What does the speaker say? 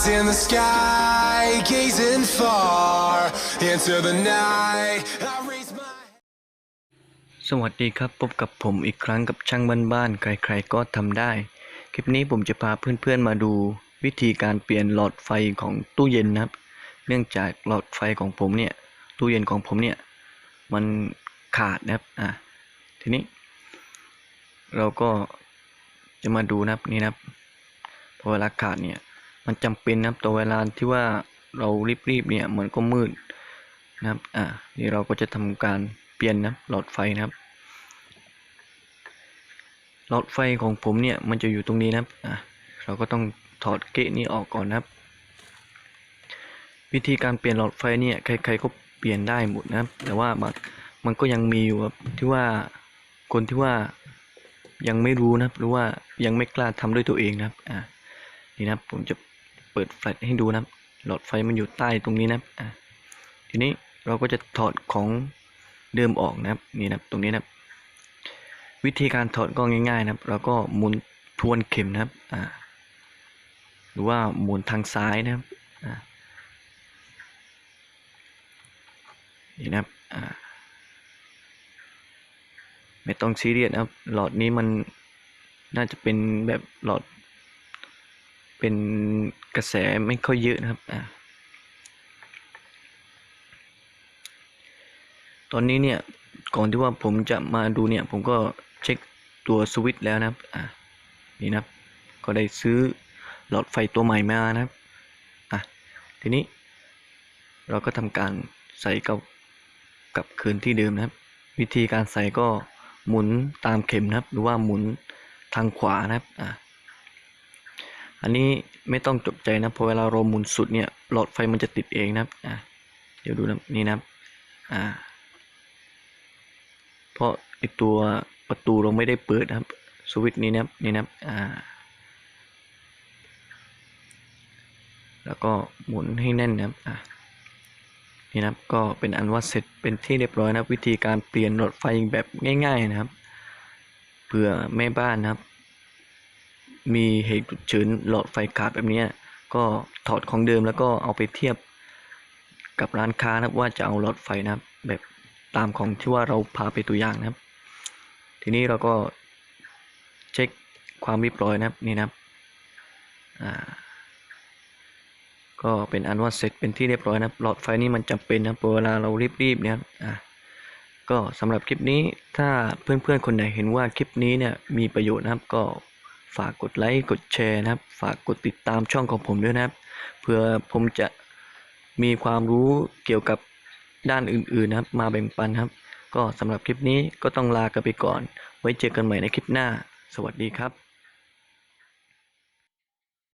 eyes in the sky, gazing far into the night. I raise my สวัสดีครับพบกับผมอีกครั้งกับช่างบ้านๆ ใครๆก็ทำได้ คลิปนี้ผมจะพาเพื่อนๆมาดูวิธีการเปลี่ยนหลอดไฟของตู้เย็นนะครับ เนื่องจากหลอดไฟของผมเนี่ย ตู้เย็นของผมเนี่ย มันขาดนะครับ อะ ทีนี้ เราก็จะมาดูนะครับนี่นะครับพอเวลาขาดเนี่ย มันจำเป็นนะครับต่อเวลาที่ว่าเรารีบๆเนี่ยมันก็มืดนะครับ อ่านี่เราก็จะทำการเปลี่ยนนะครับหลอดไฟนะครับ หลอดไฟของผมเนี่ยมันจะอยู่ตรงนี้นะครับ อะเราก็ต้องถอดเกะนี้ออกก่อนนะครับ วิธีการเปลี่ยนหลอดไฟเนี่ยใครๆก็เปลี่ยนได้หมดนะครับ แต่ว่ามันมันก็ยังมีอยู่ครับที่ว่าคนที่ว่ายังไม่รู้นะครับ หรือว่ายังไม่กล้าทำด้วยตัวเองนะครับ อะนี่นะครับผมจะ เปิดแฟลชให้ดูนะครับหลอดไฟมันอยู่ใต้ตรงนี้นะอะทีนี้เราก็จะถอดของเดิมออกนะครับนี่นะครับตรงนี้นะครับวิธีการถอดก็ง่ายๆนะครับเราก็หมุนทวนเข็มนะครับอ่าหรือว่าหมุนทางซ้ายนะครับอ่านี่นะครับอ่าไม่ต้องซีเรียสนะครับ หลอดนี้มันน่าจะเป็นแบบหลอด เป็นกระแสไม่ค่อยเยอะนะครับอ่าตอนนี้เนี่ยก่อนที่ว่าผมจะมาดูเนี่ย ผมก็เช็คตัวสวิตช์แล้วนะครับอ่านี่นะครับ ก็ได้ซื้อหลอดไฟตัวใหม่มานะครับอะทีนี้ เราก็ทำการใส่กับกับคืนที่เดิมนะครับ วิธีการใส่ก็หมุนตามเข็มนะครับ หรือว่าหมุนทางขวานะครับอะ อันนี้ไม่ต้องตกใจนะเพราะเวลาเราหมุนสุดเนี่ยหลอดไฟมันจะติดเองนะครับอะเดี๋ยวดูนะนี่นะครับอ่าเพราะไอตัวประตูเราไม่ได้เปิดนะครับสวิตช์นี้นะครับนี่นะครับอ่าแล้วก็หมุนให้แน่นนะครับอะนี่นะครับก็เป็นอันว่าเสร็จเป็นที่เรียบร้อยนะวิธีการเปลี่ยนหลอดไฟแบบง่าย ๆนะครับเผื่อแม่บ้านนะครับ มีเหตุฉุกเฉินหลอดไฟขาดแบบนี้ก็ถอดของเดิมแล้วก็เอาไปเทียบกับร้านค้านะครับว่าจะเอาหลอดไฟนะครับ แบบตามของที่ว่าเราพาไปตัวอย่างนะครับ ทีนี้เราก็เช็คความเรียบร้อยนะครับนี่นะครับก็เป็นอันว่าเสร็จเป็นที่เรียบร้อยนะหลอดไฟนี่มันจำเป็นนะเวลาเรารีบๆเนี่ยครับอ่าก็สำหรับคลิปนี้ถ้าเพื่อนๆคนไหนเห็นว่าคลิปนี้เนี่ยมีประโยชน์นะครับก็ ฝากกดไลค์กดแชร์นะครับ ฝากกดติดตามช่องของผมด้วยนะครับ เพื่อผมจะมีความรู้เกี่ยวกับด้านอื่นๆนะครับ มาแบ่งปันครับ ก็สำหรับคลิปนี้ก็ต้องลากันไปก่อน ไว้เจอกันใหม่ในคลิปหน้า สวัสดีครับ